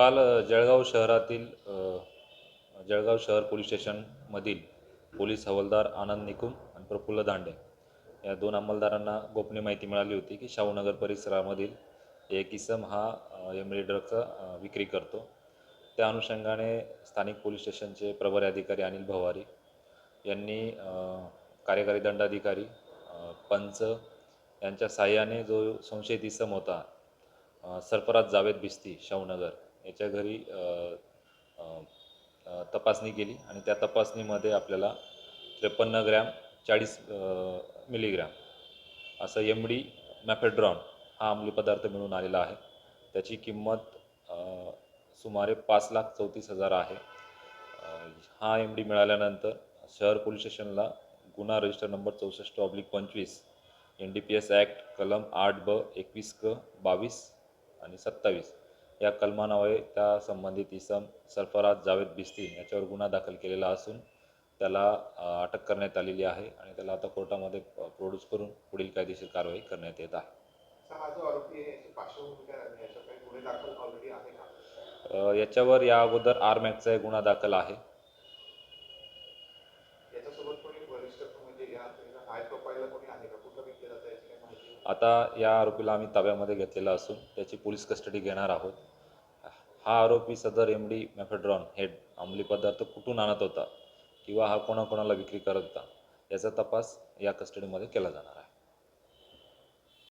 काल जळगाव शहरातील जळगाव शहर पोलीस स्टेशनमधील पोलीस हवालदार आनंद निकुम आणि प्रफुल्ल दांडे या दोन अंमलदारांना गोपनीय माहिती मिळाली होती की शाहूनगर परिसरामधील एक इसम हा एमडी ड्रगचा विक्री करतो. त्या अनुषंगाने स्थानिक पोलीस स्टेशनचे प्रभारी अधिकारी अनिल भवारी यांनी कार्यकारी दंडाधिकारी पंच यांच्या साह्याने जो संशयित इसम होता सरफराज जावेद भिस्ती शाहूनगर याच्या घरी तपासणी केली आणि त्या तपासणीमध्ये आपल्याला त्रेपन्न ग्रॅम चाळीस मिलीग्रॅम असं एम डी मॅफेड्रॉन हा अंमली पदार्थ मिळून आलेला आहे. त्याची किंमत सुमारे पाच लाख चौतीस हजार आहे. हा एम डी मिळाल्यानंतर शहर पोलीस स्टेशनला गुन्हा रजिस्टर नंबर चौसष्ट ऑब्लिक पंचवीस N D P S act कलम आठ ब एकवीस क बावीस आणि सत्तावीस या कलमान्वये त्या संबंधित इसम सरफराज जावेद बिस्ती याच्यावर गुन्हा दाखल केलेला असून त्याला अटक करण्यात आलेली आहे आणि त्याला आता कोर्टामध्ये प्रोड्यूस करून पुढील कायदेशीर कारवाई करण्यात येत आहे. याच्यावर या अगोदर आर मॅक्सचा एक गुन्हा दाखल आहे. आता या आरोपीला आम्ही ताब्यामध्ये घेतलेला असून त्याची पोलीस कस्टडी घेणार आहोत. हा आरोपी सदर एम डी मॅफेड्रॉन हेड अंमली पदार्थ कुठून आणत होता किंवा हा कोणाकोणाला विक्री करत होता याचा तपास या कस्टडीमध्ये केला जाणार आहे.